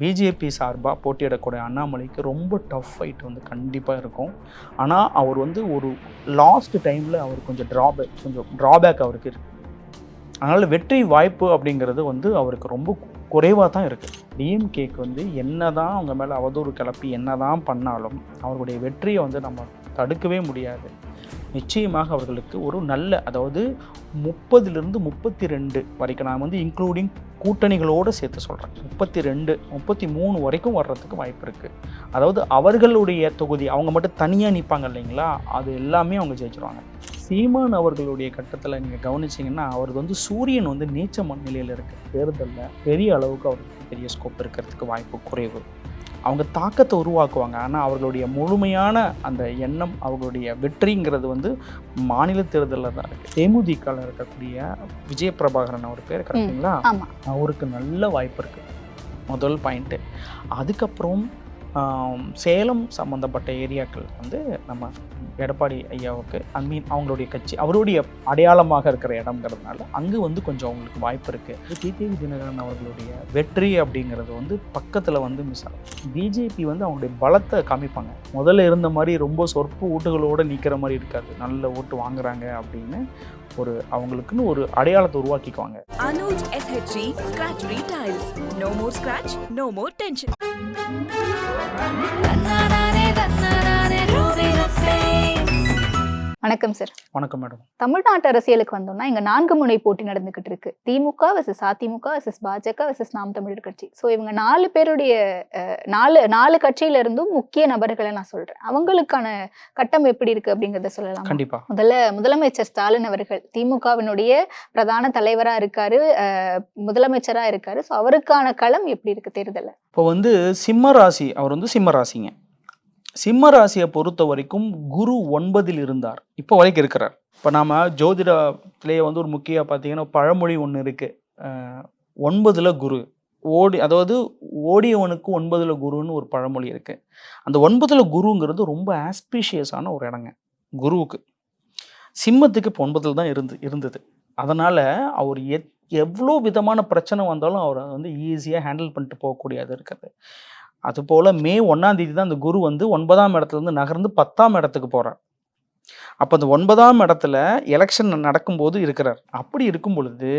BJP சார்பாக போட்டியிடக்கூடிய அண்ணாமலைக்கு ரொம்ப டஃப் ஃபைட் வந்து கண்டிப்பாக இருக்கும். ஆனால் அவர் வந்து ஒரு லாஸ்ட் டைமில் அவர் கொஞ்சம் ட்ராபேக் கொஞ்சம் ட்ராபேக் அவருக்கு இருக்குது அதனால் வெற்றி வாய்ப்பு அப்படிங்கிறது வந்து அவருக்கு ரொம்ப குறைவாக தான் இருக்குது டிஎம்கேக்கு வந்து என்ன தான் அவங்க மேலே அவதூறு கிளப்பி என்ன தான் பண்ணாலும் அவர்களுடைய வெற்றியை வந்து நம்ம தடுக்கவே முடியாது. நிச்சயமாக அவர்களுக்கு ஒரு நல்ல அதாவது முப்பதுலேருந்து முப்பத்தி ரெண்டு வரைக்கும் நான் வந்து இன்க்ளூடிங் கூட்டணிகளோடு சேர்த்து சொல்கிறேன் முப்பத்தி ரெண்டு முப்பத்தி மூணு வரைக்கும் வர்றதுக்கு வாய்ப்பு இருக்குது அதாவது அவர்களுடைய தொகுதி அவங்க மட்டும் தனியாக நிற்பாங்க இல்லைங்களா? அது எல்லாமே அவங்க ஜெயிச்சிருவாங்க. சீமான் அவர்களுடைய கட்டத்தில் நீங்கள் கவனிச்சிங்கன்னா அவருக்கு வந்து சூரியன் வந்து நீச்ச மண்ணிலையில் இருக்க. தேர்தலில் பெரிய அளவுக்கு அவருக்கு பெரிய ஸ்கோப் இருக்கிறதுக்கு வாய்ப்பு குறைவு. அவங்க தாக்கத்தை உருவாக்குவாங்க. ஆனால் அவர்களுடைய முழுமையான அந்த எண்ணம் அவர்களுடைய வெற்றிங்கிறது வந்து மாநில தேர்தலில் தான் இருக்குது தேமுதிகவில் இருக்கக்கூடிய விஜய பிரபாகரன் அவர் பேர் கரெக்டுங்களா. அவருக்கு நல்ல வாய்ப்பு இருக்குது முதல் பாயிண்ட்டு. அதுக்கப்புறம் சேலம் சம்மந்தப்பட்ட ஏரியாக்கள் வந்து நம்ம எடப்பாடி ஐயாவுக்கு ஐ மீன் அவங்களுடைய கட்சி அவருடைய அடையாளமாக இருக்கிற இடம்ங்கிறதுனால அங்கே வந்து கொஞ்சம் அவங்களுக்கு வாய்ப்பு இருக்குது டிடிவி தினகரன் அவர்களுடைய வெற்றி அப்படிங்கிறது வந்து பக்கத்தில் வந்து மிஸ் ஆகும். பிஜேபி வந்து அவங்களுடைய பலத்தை காமிப்பாங்க. முதல்ல இருந்த மாதிரி ரொம்ப சொற்ப ஓட்டுகளோடு நிற்கிற மாதிரி இருக்காது. நல்ல ஓட்டு வாங்குறாங்க அப்படின்னு ஒரு அவங்களுக்குன்னு ஒரு அடையாளத்தை உருவாக்கிக்குவாங்க. Anuj SHG Scratch Free Tiles. No more scratch, no more「ななられだな」வணக்கம் sir வணக்கம் மேடம் தமிழ்நாட்டு அரசியலுக்கு வந்தோம்னா இங்க நான்கு முனை போட்டி நடந்துகிட்டு இருக்கு. DMK versus AIADMK versus BJP versus Naam Tamilar Katchi. So இவங்க நாலு பேருடைய நாலு நாலு கட்சியில இருந்தும் முக்கிய நபர்களை நான் சொல்றேன். அவங்களுக்கான கட்டம் எப்படி இருக்கு அப்படிங்கறத சொல்லலாம்? கண்டிப்பாக முதல்ல முதலமைச்சர் ஸ்டாலின் அவர்கள் திமுகவினுடைய பிரதான தலைவரா இருக்காரு முதலமைச்சரா இருக்காரு. ஸோ அவருக்கான களம் எப்படி இருக்கு தேர்தல்ல? இப்போ வந்து சிம்ம ராசி அவர் வந்து சிம்ம ராசிங்க. சிம்ம ராசியை பொறுத்த வரைக்கும் குரு ஒன்பதில் இருந்தார். இப்போ வரைக்கும் இருக்கிறார். இப்போ நாம் ஜோதிடத்திலேயே வந்து ஒரு முக்கிய பார்த்தீங்கன்னா பழமொழி ஒன்று இருக்குது ஒன்பதில் குரு. ஓடி அதாவது ஓடியவனுக்கு ஒன்பதில் குருன்னு ஒரு பழமொழி இருக்குது அந்த ஒன்பதில் குருங்கிறது ரொம்ப ஆஸ்பீஷியஸான ஒரு இடங்க குருவுக்கு. சிம்மத்துக்கு இப்போ ஒன்பதில் தான் இருந்து இருந்தது. அதனால் அவர் எத் எவ்வளோ விதமான பிரச்சனை வந்தாலும் அவரை வந்து ஈஸியாக ஹேண்டில் பண்ணிட்டு போகக்கூடியது இருக்குது. அதுபோல் மே ஒன்றாம் தேதி தான் அந்த குரு வந்து ஒன்பதாம் இடத்துலேருந்து நகர்ந்து பத்தாம் இடத்துக்கு போகிறார் அப்போ அந்த ஒன்பதாம் இடத்துல எலெக்ஷன் நடக்கும்போது இருக்கிறார். அப்படி இருக்கும் பொழுது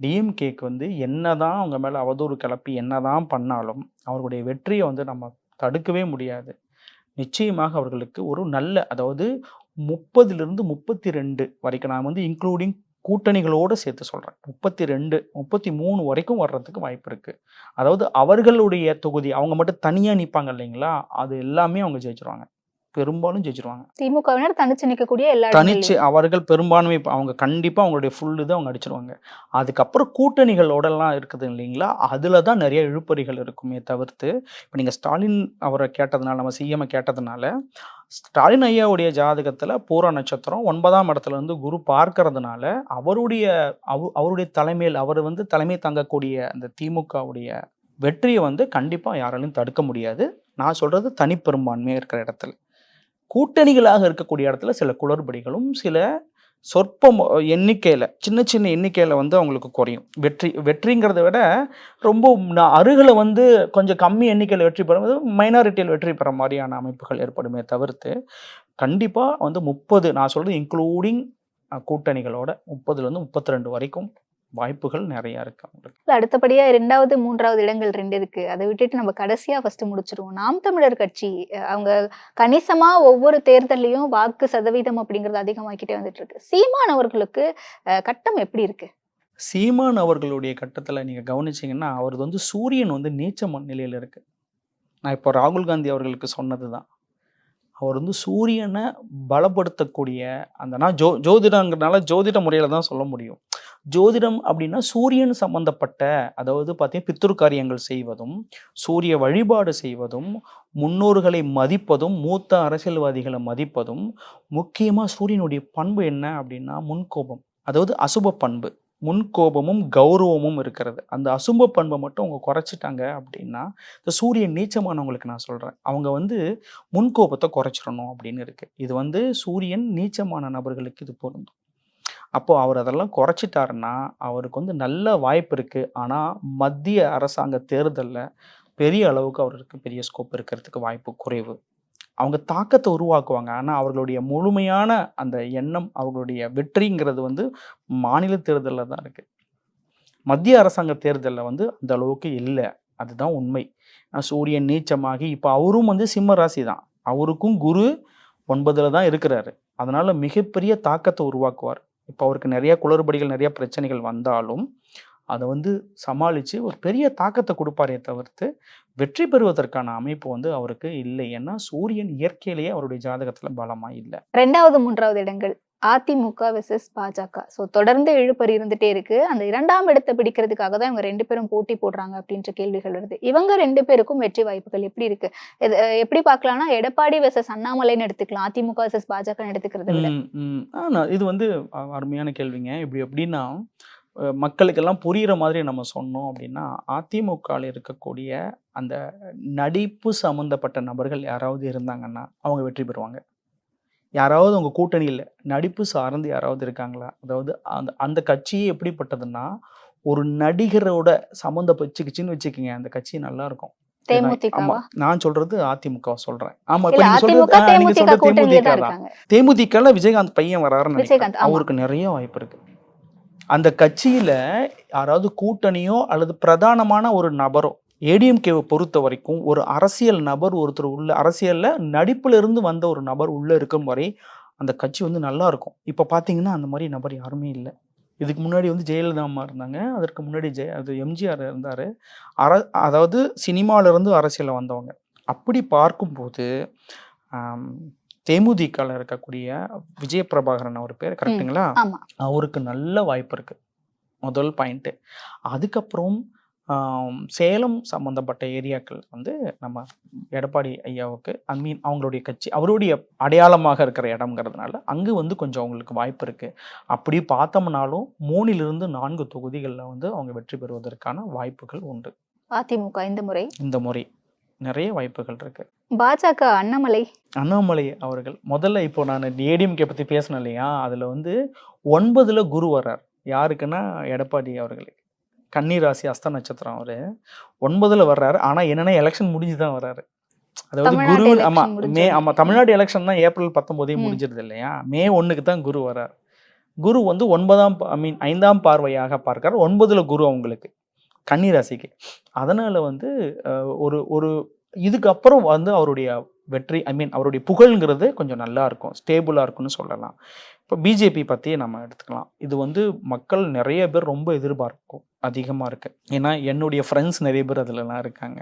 டிஎம்கேக்கு வந்து என்னதான் அவங்க மேலே அவதூறு கிளப்பி என்னதான் பண்ணாலும் அவர்களுடைய வெற்றியை வந்து நம்ம தடுக்கவே முடியாது. நிச்சயமாக அவர்களுக்கு ஒரு நல்ல அதாவது முப்பதுலேருந்து முப்பத்தி ரெண்டு வரைக்கும் நான் வந்து இன்க்ளூடிங் கூட்டணிகளோடு சேர்த்து சொல்கிறேன் முப்பத்தி ரெண்டு முப்பத்தி மூணு வரைக்கும் வர்றதுக்கு வாய்ப்பு இருக்குது அதாவது அவர்களுடைய தொகுதி அவங்க மட்டும் தனியாக நிற்பாங்க இல்லைங்களா? அது எல்லாமே அவங்க ஜெயிச்சிருவாங்க. பெரும்பாலும் ஜெயிச்சிருவாங்க. திமுகவினர் தனிச்சு நிற்கக்கூடிய எல்லா தனிச்சு. அவர்கள் பெரும்பான்மை அவங்க கண்டிப்பாக அவங்களுடைய ஃபுல் இது அவங்க அடிச்சிருவாங்க. அதுக்கப்புறம் கூட்டணிகளோடலாம் இருக்குது இல்லைங்களா? அதில் தான் நிறைய இழுபறிகள் இருக்குமே தவிர்த்து இப்போ நீங்கள் ஸ்டாலின் அவரை கேட்டதுனால நம்ம சிஎம்ஐ கேட்டதுனால ஸ்டாலின் ஐயாவுடைய ஜாதகத்தில் பூரா நட்சத்திரம் ஒன்பதாம் இடத்துல வந்து குரு பார்க்கறதுனால அவருடைய அவ அவருடைய தலைமையில் அவர் வந்து தலைமை தங்கக்கூடிய அந்த திமுகவுடைய வெற்றியை வந்து கண்டிப்பாக யாராலையும் தடுக்க முடியாது. நான் சொல்கிறது தனிப்பெரும்பான்மையாக இருக்கிற இடத்துல. கூட்டணிகளாக இருக்கக்கூடிய இடத்துல சில குளறுபடிகளும் சில சொற்ப எண்ணிக்கையில் சின்ன சின்ன எண்ணிக்கையில் வந்து அவங்களுக்கு குறையும். வெற்றி வெற்றிங்கிறத விட ரொம்ப அருகில் வந்து கொஞ்சம் கம்மி எண்ணிக்கையில் வெற்றி பெறும் மைனாரிட்டியில் வெற்றி பெற மாதிரியான அமைப்புகள் ஏற்படுமே தவிர்த்து கண்டிப்பாக வந்து முப்பது நான் சொல்கிறது இன்க்ளூடிங் கூட்டணிகளோட முப்பதுலேருந்து முப்பத்தி ரெண்டு வரைக்கும் வாய்ப்புகள் நிறையா இருக்கு அவங்களுக்கு. இல்ல, அடுத்தபடியா இரண்டாவது மூன்றாவது இடங்கள் ரெண்டு இருக்கு. அதை விட்டுட்டு நம்ம கடைசியா ஃபர்ஸ்ட் முடிச்சிருவோம். நாம் தமிழர் கட்சி அவங்க கணிசமா ஒவ்வொரு தேர்தல்லையும் வாக்கு சதவீதம் அப்படிங்கிறது அதிகமாக்கிட்டே வந்துட்டு இருக்கு. சீமான் அவர்களுக்கு கட்டம் எப்படி இருக்கு? சீமான் அவர்களுடைய கட்டத்தில் நீங்கள் கவனிச்சிங்கன்னா அவரது வந்து சூரியன் வந்து நீச்ச நிலையில் இருக்கு. நான் இப்போ ராகுல் காந்தி அவர்களுக்கு சொன்னது தான் அவர் வந்து சூரியனை பலப்படுத்தக்கூடிய அந்த நான் ஜோ ஜோதிடங்கிறனால ஜோதிட முறையில் தான் சொல்ல முடியும். ஜோதிடம் அப்படின்னா சூரியன் சம்பந்தப்பட்ட அதாவது பார்த்தீங்கன்னா பித்ரு காரியங்கள் செய்வதும் சூரிய வழிபாடு செய்வதும் முன்னோர்களை மதிப்பதும் மூத்த அரசியல்வாதிகளை மதிப்பதும் முக்கியமாக சூரியனுடைய பண்பு என்ன அப்படின்னா முன்கோபம் அதாவது அசுப பண்பு. முன்கோபமும் கௌரவமும் இருக்கிறது. அந்த அசும்ப பண்பை மட்டும் அவங்க குறைச்சிட்டாங்க அப்படின்னா இந்த சூரியன் நீச்சமானவங்களுக்கு நான் சொல்கிறேன் அவங்க வந்து முன்கோபத்தை குறைச்சிடணும் அப்படின்னு இருக்குது இது வந்து சூரியன் நீச்சமான நபர்களுக்கு இது பொருந்தும். அப்போது அவர் அதெல்லாம் குறைச்சிட்டாருன்னா அவருக்கு வந்து நல்ல வாய்ப்பு இருக்குது ஆனால் மத்திய அரசாங்க தேர்தலில் பெரிய அளவுக்கு அவருக்கு பெரிய ஸ்கோப் இருக்கிறதுக்கு வாய்ப்பு குறைவு. அவங்க தாக்கத்தை உருவாக்குவாங்க. ஆனால் அவர்களுடைய முழுமையான அந்த எண்ணம் அவர்களுடைய வெற்றிங்கிறது வந்து மாநில தேர்தலில் தான் இருக்குது மத்திய அரசாங்க தேர்தலில் வந்து அந்த அளவுக்கு இல்லை. அதுதான் உண்மை. சூரியன் நீச்சமாகி இப்போ அவரும் வந்து சிம்ம ராசி தான். அவருக்கும் குரு ஒன்பதில் தான் இருக்கிறாரு. அதனால் மிகப்பெரிய தாக்கத்தை உருவாக்குவார். இப்போ அவருக்கு நிறைய குளறுபடிகள் நிறைய பிரச்சனைகள் வந்தாலும் அதை வந்து சமாளித்து ஒரு பெரிய தாக்கத்தை கொடுப்பாரே தவிர்த்து வெற்றி பெறுவதற்கான அமைப்பு வந்து அவருக்கு இல்லை. ஏன்னா சூரியன் இயற்கையிலேயே அவருடைய ஜாதகத்தில் பலமாக இல்லை. ரெண்டாவது மூன்றாவது இடங்கள். அதிமுக வெர்சஸ் பாஜக. ஸோ தொடர்ந்து இழுபறி இருந்துட்டே இருக்கு. அந்த இரண்டாம் இடத்தை பிடிக்கிறதுக்காக தான் இவங்க ரெண்டு பேரும் போட்டி போடுறாங்க அப்படின்ற கேள்விகள் வருது. இவங்க ரெண்டு பேருக்கும் வெற்றி வாய்ப்புகள் எப்படி இருக்கு? எப்படி பார்க்கலாம்னா எடப்பாடி வெர்சஸ் அண்ணாமலைன்னு எடுத்துக்கலாம். அதிமுக வெர்சஸ் பாஜக எடுத்துக்கிறத இது வந்து அருமையான கேள்விங்க. இப்படி எப்படின்னா மக்களுக்கெல்லாம் புரியுற மாதிரி நம்ம சொன்னோம் அப்படின்னா அதிமுகவில் இருக்கக்கூடிய அந்த நடிப்பு சம்மந்தப்பட்ட நபர்கள் யாராவது இருந்தாங்கன்னா அவங்க வெற்றி பெறுவாங்க. யாராவது உங்க கூட்டணியில் நடிப்பு சார்ந்து யாராவது இருக்காங்களா? அதாவது அந்த அந்த கட்சியே எப்படிப்பட்டதுன்னா ஒரு நடிகரோட சம்மந்தப்பச்சுக்கிச்சின்னு வச்சுக்கோங்க அந்த கட்சி நல்லா இருக்கும் நான் சொல்றது அதிமுக சொல்றேன். ஆமா இப்ப நீங்க சொல்றது நீங்க தேமுதிக சொல்றது தேமுதிக தான் விஜயகாந்த் பையன் வராருன்னு. அவருக்கு நிறைய வாய்ப்பு இருக்கு. அந்த கட்சியில் யாராவது கூட்டணியோ அல்லது பிரதானமான ஒரு நபரோ ஏடிஎம்கேவை பொறுத்த வரைக்கும் ஒரு அரசியல் நபர் ஒருத்தர் உள்ள அரசியலில் நடிப்பில் இருந்து வந்த ஒரு நபர் உள்ளே இருக்கும் வரை அந்த கட்சி வந்து நல்லா இருக்கும். இப்போ பார்த்தீங்கன்னா அந்த மாதிரி நபர் யாருமே இல்லை. இதுக்கு முன்னாடி வந்து ஜெயலலிதா அம்மா இருந்தாங்க. அதற்கு முன்னாடி ஜெய அது எம்ஜிஆர் இருந்தார். அர அதாவது சினிமாவிலேருந்து அரசியலில் வந்தவங்க. அப்படி பார்க்கும்போது தேமுதிகல இருக்கக்கூடிய விஜய பிரபாகரன் அவர் பேர் கரெக்ட்டுங்களா ஆமா. அவருக்கு நல்ல வாய்ப்பு இருக்கு. முதல் பாயிண்ட்டு அதுக்கப்புறம் சேலம் சம்பந்தப்பட்ட ஏரியாக்கள் வந்து நம்ம எடப்பாடி ஐயாவுக்கு ஐ மீன் அவங்களுடைய கட்சி அவருடைய அடையாளமாக இருக்கிற இடம்ங்கிறதுனால அங்கு வந்து கொஞ்சம் அவங்களுக்கு வாய்ப்பு இருக்கு. அப்படி பார்த்தோம்னாலும் மூணிலிருந்து நான்கு தொகுதிகளில் வந்து அவங்க வெற்றி பெறுவதற்கான வாய்ப்புகள் உண்டு. அதிமுக இந்த முறை? இந்த முறை. நிறைய வாய்ப்புகள் இருக்கு. பாஜக அண்ணாமலை. அண்ணாமலை அவர்கள். முதல்ல இப்போ நான் ஏடிஎம்கே பற்றி பேசினேன் இல்லையா? அதில் வந்து ஒன்பதுல குரு வர்றார். யாருக்குன்னா எடப்பாடி அவர்களுக்கு கன்னிராசி அஸ்த நட்சத்திரம் அவர். ஒன்பதுல வர்றாரு. ஆனால் என்னன்னா எலெக்ஷன் முடிஞ்சு தான் வர்றாரு. அதாவது குரு election ஆமா முடிஞ்ச மே ஆமா உடனே. தமிழ்நாடு எலெக்ஷன் தான் ஏப்ரல் பத்தொன்பதே ம். முடிஞ்சிருது இல்லையா? மே ஒண்ணுக்கு தான் குரு வர்றார். குரு வந்து ஒன்பதாம் ஐ மீன் ஐந்தாம் பார்வையாக பார்க்கிறார். ஒன்பதுல குரு அவங்களுக்கு கன்னி ராசிக்கு அதனால வந்து ஒரு ஒரு இதுக்கப்புறம் வந்து அவருடைய வெற்றி ஐ மீன் அவருடைய புகழ்ங்கிறது கொஞ்சம் நல்லா இருக்கும் ஸ்டேபிளாக இருக்கும்னு சொல்லலாம். இப்போ பிஜேபி பற்றி நம்ம எடுத்துக்கலாம். இது வந்து மக்கள் நிறைய பேர் ரொம்ப எதிர்பார்க்கும் அதிகமாக இருக்கு. ஏன்னா என்னுடைய ஃப்ரெண்ட்ஸ் நிறைய பேர் அதிலலாம் இருக்காங்க.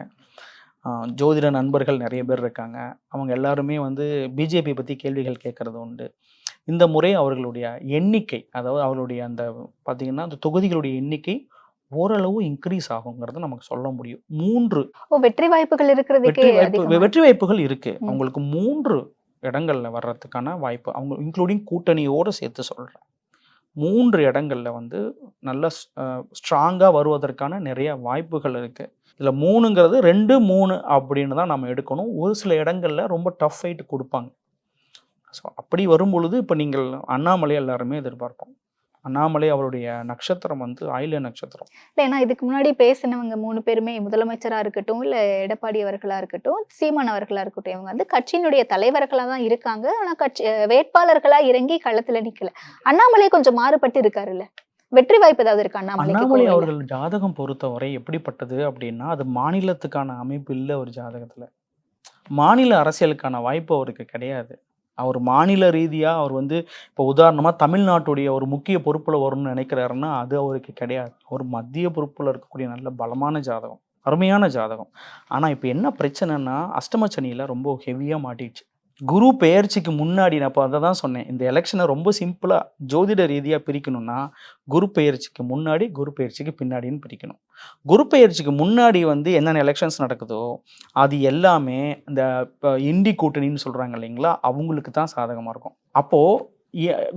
ஜோதிட நண்பர்கள் நிறைய பேர் இருக்காங்க. அவங்க எல்லாருமே வந்து பிஜேபி பற்றி கேள்விகள் கேட்குறது உண்டு. இந்த முறை அவர்களுடைய எண்ணிக்கை அதாவது அவர்களுடைய அந்த பார்த்திங்கன்னா அந்த தொகுதிகளுடைய எண்ணிக்கை ஓரளவு இன்க்ரீஸ் ஆகுங்கிறத நமக்கு சொல்ல முடியும். மூன்று வெற்றி வாய்ப்புகள் இருக்கிறதுக்கே வெற்றி வாய்ப்புகள் இருக்கு. அவங்களுக்கு மூன்று இடங்கள்ல வர்றதுக்கான வாய்ப்பு. அவங்க இன்க்ளூடிங் கூட்டணியோட சேர்த்து சொல்றேன். மூன்று இடங்கள்ல வந்து நல்ல ஸ்ட்ராங்கா வருவதற்கான நிறைய வாய்ப்புகள் இருக்கு. இதுல மூணுங்கிறது ரெண்டு மூணு அப்படின்னு தான் நம்ம எடுக்கணும். ஒரு சில இடங்கள்ல ரொம்ப டஃப் ஃபைட் கொடுப்பாங்க. ஸோ அப்படி வரும் பொழுது இப்போ நீங்கள் அண்ணாமலை எல்லாருமே எதிர்பார்ப்போம். அண்ணாமலை அவருடைய நட்சத்திரம் வந்து ஆயில நட்சத்திரம். இல்ல ஏன்னா இதுக்கு முன்னாடி பேசினவங்க மூணு பேருமே முதலமைச்சரா இருக்கட்டும் இல்ல எடப்பாடி அவர்களா இருக்கட்டும் சீமான் அவர்களா இருக்கட்டும் இவங்க வந்து கட்சியினுடைய தலைவர்களா தான் இருக்காங்க. ஆனா கட்சி வேட்பாளர்களா இறங்கி களத்துல நிக்கல. அண்ணாமலை கொஞ்சம் மாறுபட்டு இருக்காருல்ல? வெற்றி வாய்ப்பு ஏதாவது இருக்கு அண்ணாமலை? அவர்கள் ஜாதகம் பொறுத்தவரை எப்படிப்பட்டது அப்படின்னா அது மாநிலத்துக்கான அமைப்பு இல்லை ஒரு ஜாதகத்துல. மாநில அரசியலுக்கான வாய்ப்பு அவருக்கு கிடையாது. அவர் மாநில ரீதியாக அவர் வந்து இப்போ உதாரணமாக தமிழ்நாட்டுடைய ஒரு முக்கிய பொறுப்பில் வரும்னு நினைக்கிறாருன்னா அது அவருக்கு கிடையாது. அவர் மத்திய பொறுப்பில் இருக்கக்கூடிய நல்ல பலமான ஜாதகம் அருமையான ஜாதகம். ஆனால் இப்போ என்ன பிரச்சனைன்னா அஷ்டம சனியில் ரொம்ப ஹெவியாக மாட்டிடுச்சு. குரு பெயர்ச்சிக்கு முன்னாடி நான் இப்போ அதை தான் சொன்னேன். இந்த எலெக்ஷனை ரொம்ப சிம்பிளாக ஜோதிட ரீதியாக பிரிக்கணும்னா குரு பெயர்ச்சிக்கு முன்னாடி குரு பெயர்ச்சிக்கு பின்னாடின்னு பிரிக்கணும். குரு பெயர்ச்சிக்கு முன்னாடி வந்து என்னென்ன எலெக்ஷன்ஸ் நடக்குதோ அது எல்லாமே இந்த இப்போ இண்டி கூட்டணின்னு சொல்கிறாங்க இல்லைங்களா அவங்களுக்கு தான் சாதகமாக இருக்கும். அப்போது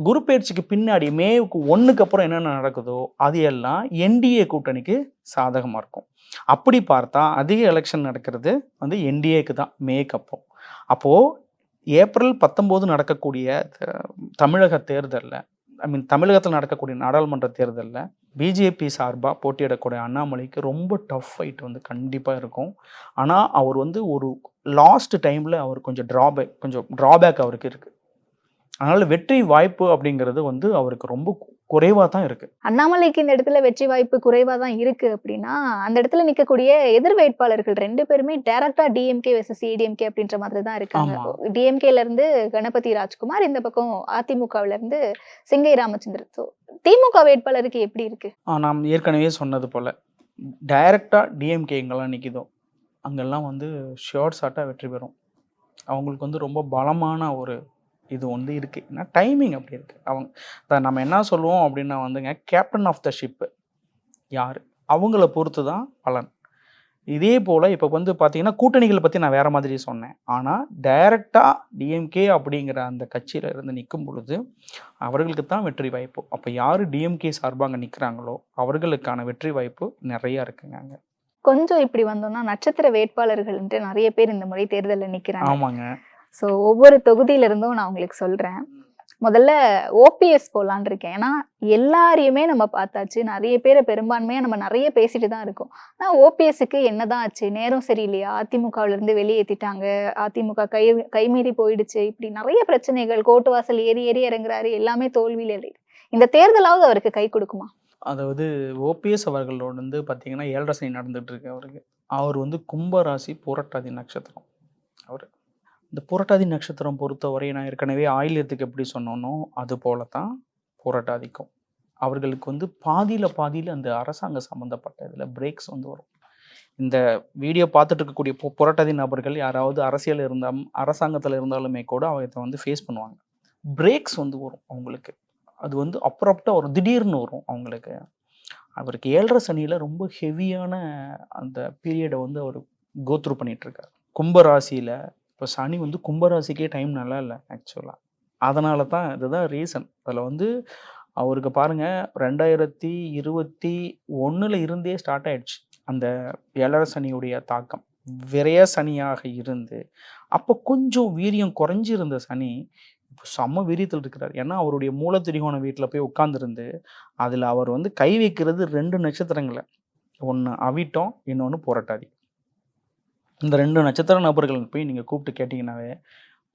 குரு பயிற்சிக்கு பின்னாடி மேவுக்கு ஒன்றுக்கு அப்புறம் என்னென்ன நடக்குதோ அது எல்லாம் என்டிஏ கூட்டணிக்கு சாதகமாக இருக்கும். அப்படி பார்த்தா அதிக எலெக்ஷன் நடக்கிறது வந்து என்டிஏக்கு தான் மேக்கு அப்போ. அப்போது ஏப்ரல் பத்தொம்போது நடக்கக்கூடிய த- தமிழக தேர்தலில் ஐ மீன் தமிழகத்தில் நடக்கக்கூடிய நாடாளுமன்ற தேர்தலில் பிஜேபி சார்பாக போட்டியிடக்கூடிய அண்ணாமலைக்கு ரொம்ப டஃப் ஃபைட் வந்து கண்டிப்பாக இருக்கும். ஆனால் அவர் வந்து ஒரு லாஸ்ட் டைமில் அவர் கொஞ்சம் ட்ராபேக் கொஞ்சம் ட்ராபேக் அவருக்கு இருக்குது அதனால் வெற்றி வாய்ப்பு அப்படிங்கிறது வந்து அவருக்கு ரொம்ப குறைவாக தான் இருக்குது அண்ணாமலைக்கு இந்த இடத்துல வெற்றி வாய்ப்பு குறைவா தான் இருக்கு அப்படின்னா அந்த இடத்துல நிக்கக்கூடிய எதிர் வேட்பாளர்கள் ரெண்டு பேருமே டைரக்டா டிஎம்கே வெர்சஸ் ஏடிஎம்கே அப்படின்ற மாதிரி தான் இருக்காங்க. டிஎம்கேல இருந்து கணபதி ராஜ்குமார் இந்த பக்கம் அதிமுகவுல இருந்து சிங்கை ராமச்சந்திரன். ஸோ திமுக வேட்பாளருக்கு எப்படி இருக்கு? நாம் ஏற்கனவே சொன்னது போல் டைரெக்டாக டிஎம்கே எங்கெல்லாம் நிற்கிதோ அங்கெல்லாம் வந்து ஷியோர் ஷாட்டாக வெற்றி பெறும். அவங்களுக்கு வந்து ரொம்ப பலமான ஒரு இது வந்து இருக்குது ஏன்னா டைமிங் அப்படி இருக்குது அவங்க நம்ம என்ன சொல்லுவோம் அப்படின்னா வந்துங்க கேப்டன் ஆஃப் த ஷிப்பு யார்? அவங்கள பொறுத்து தான் பலன். இதே போல் இப்போ வந்து பார்த்தீங்கன்னா கூட்டணிகளை பற்றி நான் வேறு மாதிரி சொன்னேன். ஆனால் டைரெக்டாக டிஎம்கே அப்படிங்கிற அந்த கட்சியில் இருந்து நிற்கும் பொழுது அவர்களுக்கு தான் வெற்றி வாய்ப்பு. அப்போ யார் டிஎம்கே சார்பாக அங்கே நிற்கிறாங்களோ அவர்களுக்கான வெற்றி வாய்ப்பு நிறையா இருக்குங்க அங்கே. கொஞ்சம் இப்படி வந்தோம்னா நட்சத்திர வேட்பாளர்கள் நிறைய பேர் இந்த முறை தேர்தலில் நிக்கிறாங்க. ஆமாங்க. ஸோ ஒவ்வொரு தொகுதியில இருந்தும் நான் உங்களுக்கு சொல்கிறேன் முதல்ல ஓபிஎஸ் போகலான் இருக்கேன். ஏன்னா எல்லாரையுமே நம்ம பார்த்தாச்சு. நிறைய பேரை பெரும்பான்மையாக நம்ம நிறைய பேசிட்டு தான் இருக்கோம். ஆனால் ஓபிஎஸ்க்கு என்னதான் ஆச்சு? நேரம் சரியில்லையா? அதிமுகவிலேருந்து வெளியேற்றிட்டாங்க அதிமுக கை கைமீறி போயிடுச்சு. இப்படி நிறைய பிரச்சனைகள். கோட்டு வாசல் ஏறி ஏறி இறங்குறாரு. எல்லாமே தோல்வியில் இருக்கு இந்த தேர்தலாவது அவருக்கு கை கொடுக்குமா? அதாவது ஓபிஎஸ் அவர்களோட வந்து பார்த்தீங்கன்னா ஏழரை சனி நடந்துட்டு இருக்கு அவருக்கு. அவர் வந்து கும்பராசி புரட்டாதி நட்சத்திரம். அவர். இந்த புரட்டாதி நட்சத்திரம் பொறுத்தவரை நான் ஏற்கனவே ஆயில்யத்துக்கு எப்படி சொன்னோன்னோ அது போல தான் புரட்டாதிக்கும். அவர்களுக்கு வந்து பாதியில் பாதியில் அந்த அரசாங்க சம்மந்தப்பட்ட இதில் பிரேக்ஸ் வந்து வரும். இந்த வீடியோ பார்த்துட்டு இருக்கக்கூடிய புரட்டாதி நபர்கள் யாராவது அரசியல் இருந்தால் அரசாங்கத்தில் இருந்தாலுமே கூட அவங்க வந்து ஃபேஸ் பண்ணுவாங்க. பிரேக்ஸ் வந்து வரும் அவங்களுக்கு. அது வந்து அப்ரப்டாக வரும் திடீர்னு வரும் அவங்களுக்கு. அவருக்கு ஏழரை சனியில் ரொம்ப ஹெவியான அந்த பீரியடை வந்து அவர் கோத்ரூ பண்ணிகிட்ருக்கார் கும்பராசியில் இப்போ சனி வந்து கும்பராசிக்கே டைம் நல்லா இல்லை ஆக்சுவலாக அதனால தான் இதுதான் ரீசன் அதில் வந்து அவருக்கு பாருங்கள் ரெண்டாயிரத்தி இருபத்தி ஒன்றில் இருந்தே ஸ்டார்ட் ஆயிடுச்சு அந்த ஏழரை சனியுடைய தாக்கம். விரைய சனியாக இருந்து அப்போ கொஞ்சம் வீரியம் குறைஞ்சிருந்த சனி இப்போ செம்ம வீரியத்தில் இருக்கிறார். ஏன்னா அவருடைய மூலத்திரிகோண வீட்டில் போய் உட்காந்துருந்து அதில் அவர் வந்து கை வைக்கிறது ரெண்டு நட்சத்திரங்களை. ஒன்று அவிட்டம் இன்னொன்று புரட்டாதி. இந்த ரெண்டு நட்சத்திர நபர்கள் போய் நீங்கள் கூப்பிட்டு கேட்டிங்கனாவே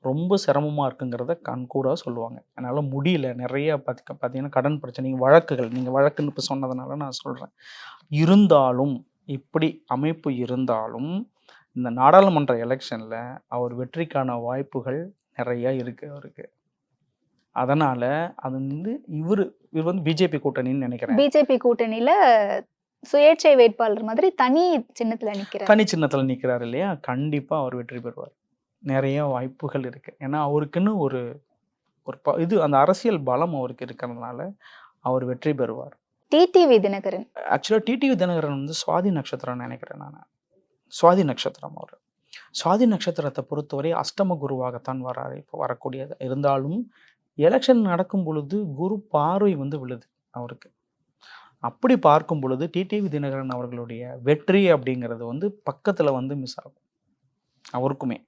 ரொம்ப சிரமமாக இருக்குங்கிறத கண்கூடாக சொல்லுவாங்க. என்னால் முடியல. நிறைய பார்த்து பார்த்தீங்கன்னா கடன் பிரச்சனை வழக்குகள். நீங்கள் வழக்குன்னு இப்போ சொன்னதுனால நான் சொல்கிறேன் இருந்தாலும் இப்படி அமைப்பு இருந்தாலும் இந்த நாடாளுமன்ற எலெக்ஷனில் அவர் வெற்றிக்கான வாய்ப்புகள் நிறையா இருக்குது அவருக்கு. அதனால் அது வந்து இவர் இவர் வந்து பிஜேபி கூட்டணின்னு நினைக்கிறேன். பிஜேபி கூட்டணியில சுயேட்சை வேட்பாளர் மாதிரி தனி சின்னத்துல நிக்கிறார். தனி சின்னத்தில் நிற்கிறார் இல்லையா? கண்டிப்பாக அவர் வெற்றி பெறுவார். நிறைய வாய்ப்புகள் இருக்குது ஏன்னா அவருக்குன்னு ஒரு ஒரு ப இது அந்த அரசியல் பலம் அவருக்கு இருக்கிறதுனால அவர் வெற்றி பெறுவார். டிடிவி தினகரன். ஆக்சுவலாக டிடிவி தினகரன் வந்து சுவாதி நட்சத்திரம் நினைக்கிறேன் நான். சுவாதி நட்சத்திரம் அவர். சுவாதி நட்சத்திரத்தை பொறுத்தவரை அஷ்டம குருவாகத்தான் வராரு. இப்போ வரக்கூடியது. இருந்தாலும் எலெக்ஷன் நடக்கும் பொழுது குரு பார்வை வந்து விழுது அவருக்கு. அப்படி பார்க்கும் பொழுது டிடிவி தினகரன் அவர்களுடைய வெற்றி அப்படிங்கிறது வந்து பக்கத்தில் வந்து மிஸ் ஆகும். அவருக்குமே.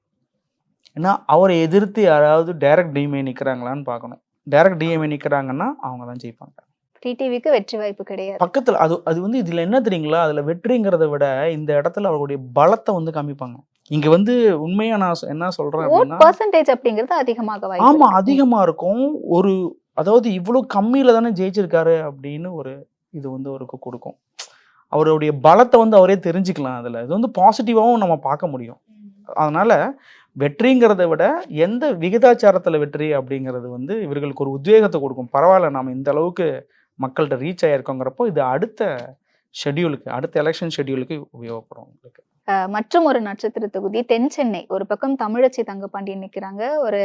ஏன்னா அவரை எதிர்த்து யாராவது டைரக்ட் டிஎம்ஏ நிற்கிறாங்களான்னு பார்க்கணும். டைரக்ட் டிஎம்ஏ நிற்கிறாங்கன்னா அவங்க தான் ஜெயிப்பாங்க. டிடிவிக்கு வெற்றி வாய்ப்பு கிடையாது. பக்கத்துல அது அது வந்து இதுல என்ன தெரியுங்களா? அதுல வெற்றிங்கிறத விட இந்த இடத்துல அவருடைய பலத்தை வந்து காமிப்பாங்க. இங்க வந்து உண்மையா நான் என்ன சொல்றேன் அப்படிங்கிறது அதிகமாக ஆமா. அதிகமா இருக்கும். ஒரு அதாவது இவ்வளவு கம்மியில தானே ஜெயிச்சிருக்காரு அப்படின்னு ஒரு இது வந்து அவருக்கு கொடுக்கும். அவருடைய பலத்தை வந்து அவரே தெரிஞ்சுக்கலாம் அதில். இது வந்து பாசிட்டிவாகவும் நம்ம பார்க்க முடியும். அதனால் வெற்றிங்கிறத விட எந்த விகிதாச்சாரத்தில் வெற்றி அப்படிங்கிறது வந்து இவர்களுக்கு ஒரு உத்வேகத்தை கொடுக்கும். பரவாயில்ல நாம் இந்த அளவுக்கு மக்கள்கிட்ட ரீச் ஆகியிருக்கோங்கிறப்போ இது அடுத்த ஷெட்யூலுக்கு அடுத்த எலெக்ஷன் ஷெட்யூலுக்கு உபயோகப்படும் உங்களுக்கு. மற்றும் ஒரு நட்சத்திர தொகுதி தென் சென்னை. ஒரு பக்கம் தமிழச்சி தங்கப்பாண்டியன் நிக்கிறாங்க. ஒரு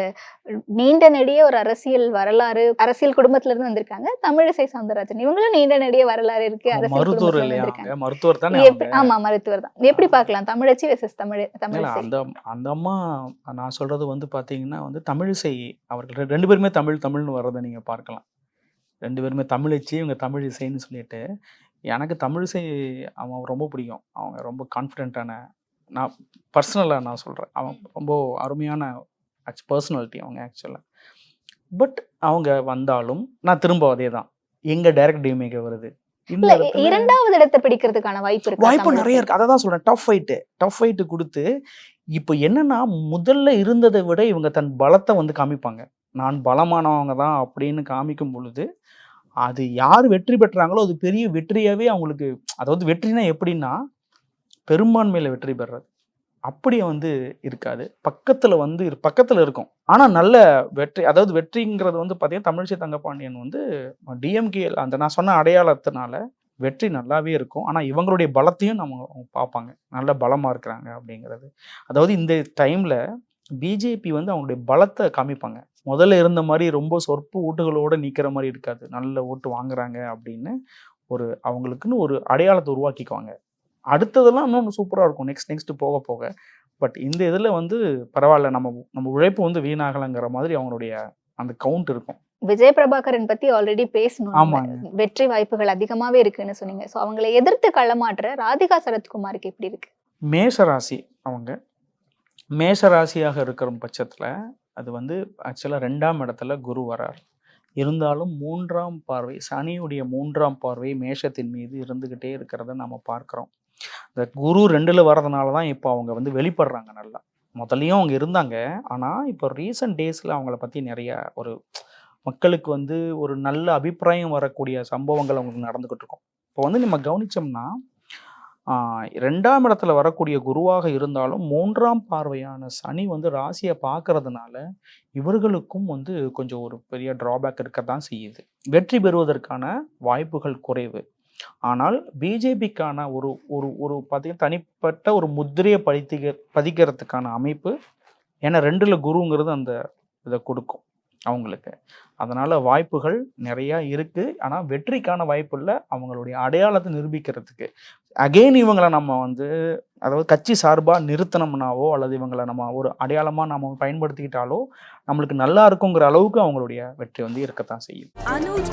நீண்ட நெடிய ஒரு அரசியல் வரலாறு அரசியல் குடும்பத்துல இருந்து வந்திருக்காங்க. தமிழிசை சவுந்தரராஜன். இவங்களும் நீண்ட நெடிய வரலாறு இருக்கு அரசியல் குடும்பத்துல? மருத்துவர் தானே ஆமா மருத்துவர் தான். எப்படி பார்க்கலாம்? தமிழச்சி வெர்சஸ் தமிழ் தமிழிசை. அந்த அந்த அம்மா நான் சொல்றது வந்து பாத்தீங்கன்னா வந்து தமிழிசை அவர்கள் ரெண்டு பேருமே தமிழ் தமிழ்னு வர்றதை நீங்க பார்க்கலாம். ரெண்டு பேருமே தமிழிசை இவங்க தமிழிசைன்னு சொல்லிட்டு. எனக்கு தமிழிசை அவன் ரொம்ப பிடிக்கும். அவங்க ரொம்ப கான்ஃபிடென்ட்டான நான் பர்சனலாக நான் சொல்கிறேன் அவன் ரொம்ப அருமையான பர்சனாலிட்டி அவங்க ஆக்சுவலாக பட் அவங்க வந்தாலும் நான் திரும்ப அதே தான் எங்க டைரக்ட் டிமேக்க வருது. இரண்டாவது இடத்தை பிடிக்கிறதுக்கான வாய்ப்பு இருக்கு. வாய்ப்பு நிறைய இருக்கு. அதை தான் சொல்றேன். டஃப் ஃபைட்டு டஃப் ஃபைட்டு கொடுத்து இப்போ என்னன்னா முதல்ல இருந்ததை விட இவங்க தன் பலத்தை வந்து காமிப்பாங்க. நான் பலமானவங்க தான் அப்படின்னு காமிக்கும் பொழுது அது யார் வெற்றி பெற்றாங்களோ அது பெரிய வெற்றியாகவே அவங்களுக்கு அதாவது வெற்றினா எப்படின்னா பெரும்பான்மையில் வெற்றி பெறுறது. அப்படியே வந்து இருக்காது. பக்கத்தில் வந்து பக்கத்தில் இருக்கும். ஆனால் நல்ல வெற்றி அதாவது வெற்றிங்கிறது வந்து பார்த்தீங்கன்னா தமிழிசை தங்கப்பாண்டியன் வந்து டிஎம்கே அந்த நான் சொன்ன அடையாளத்தினால வெற்றி நல்லாவே இருக்கும். ஆனால் இவங்களுடைய பலத்தையும் நம்ம பார்ப்பாங்க. நல்ல பலமாக இருக்கிறாங்க அப்படிங்கிறது. அதாவது இந்த டைமில் பிஜேபி வந்து அவங்களுடைய பலத்தை காமிப்பாங்க. முதல்ல இருந்த மாதிரி ரொம்ப சொற்ப ஓட்டுகளோட நிக்கிற மாதிரி இருக்காது. நல்ல ஓட்டு வாங்குறாங்க அப்படின்னு ஒரு அவங்களுக்குன்னு ஒரு அடையாளத்தை உருவாக்கிக்குவாங்க. அடுத்ததெல்லாம் இன்னும் சூப்பரா இருக்கும். நெக்ஸ்ட் நெக்ஸ்ட் போக போக. பட் இந்த இதுல வந்து பரவாயில்ல. நம்ம நம்ம உழைப்பு வந்து வீணாகலைங்கிற மாதிரி அவங்களுடைய அந்த கவுண்ட் இருக்கும். விஜய் பிரபாகரன் பத்தி ஆல்ரெடி பேசணும். வெற்றி வாய்ப்புகள் அதிகமாவே இருக்குன்னு சொன்னீங்க. சோ அவங்களை எதிர்த்து களமாற்ற ராதிகா சரத்குமாருக்கு எப்படி இருக்கு? மேஷ ராசி அவங்க. மேஷ ராசியாக இருக்கிற பட்சத்துல அது வந்து ஆக்சுவலாக ரெண்டாம் இடத்துல குரு வரார். இருந்தாலும் மூன்றாம் பார்வை சனியுடைய மூன்றாம் பார்வை மேஷத்தின் மீது இருந்துக்கிட்டே இருக்கிறத நம்ம பார்க்குறோம். இந்த குரு ரெண்டில் வர்றதுனால தான் இப்போ அவங்க வந்து வெளிப்படுறாங்க நல்லா. முதல்லையும் அவங்க இருந்தாங்க. ஆனால் இப்போ ரீசன்ட் டேஸில் அவங்கள பற்றி நிறைய ஒரு மக்களுக்கு வந்து ஒரு நல்ல அபிப்பிராயம் வரக்கூடிய சம்பவங்கள் அவங்களுக்கு நடந்துக்கிட்டு இருக்கும். இப்போ வந்து நம்ம கவனிச்சோம்னா ரெண்டாம் இடத்துல வரக்கூடிய குருவாக இருந்தாலும் மூன்றாம் பார்வையான சனி வந்து ராசியை பார்க்கறதுனால இவர்களுக்கும் வந்து கொஞ்சம் ஒரு பெரிய டிராபேக் இருக்க தான் செய்யுது. வெற்றி பெறுவதற்கான வாய்ப்புகள் குறைவு. ஆனால் பிஜேபிக்கான ஒரு ஒரு ஒரு பார்த்தீங்கன்னா தனிப்பட்ட ஒரு முத்திரையை பதிக்க பதிக்கிறதுக்கான அமைப்பு ஏன்னா ரெண்டில் குருங்கிறது அந்த இதை கொடுக்கும். அவங்களுக்கு அதனால் வாய்ப்புகள் நிறையா இருக்குது ஆனால் வெற்றிக்கான வாய்ப்பு இல்லை அவங்களுடைய அடையாளத்தை நிரூபிக்கிறதுக்கு அகெயின் இவங்களை நம்ம வந்து அதாவது கட்சி சார்பாக நிறுத்தினோம்னாவோ அல்லது இவங்களை நம்ம ஒரு அடையாளமாக நம்ம பயன்படுத்திக்கிட்டாலோ நம்மளுக்கு நல்லா இருக்குங்கிற அளவுக்கு அவங்களுடைய வெற்றி வந்து இருக்கத்தான் செய்யும் அனுஜ்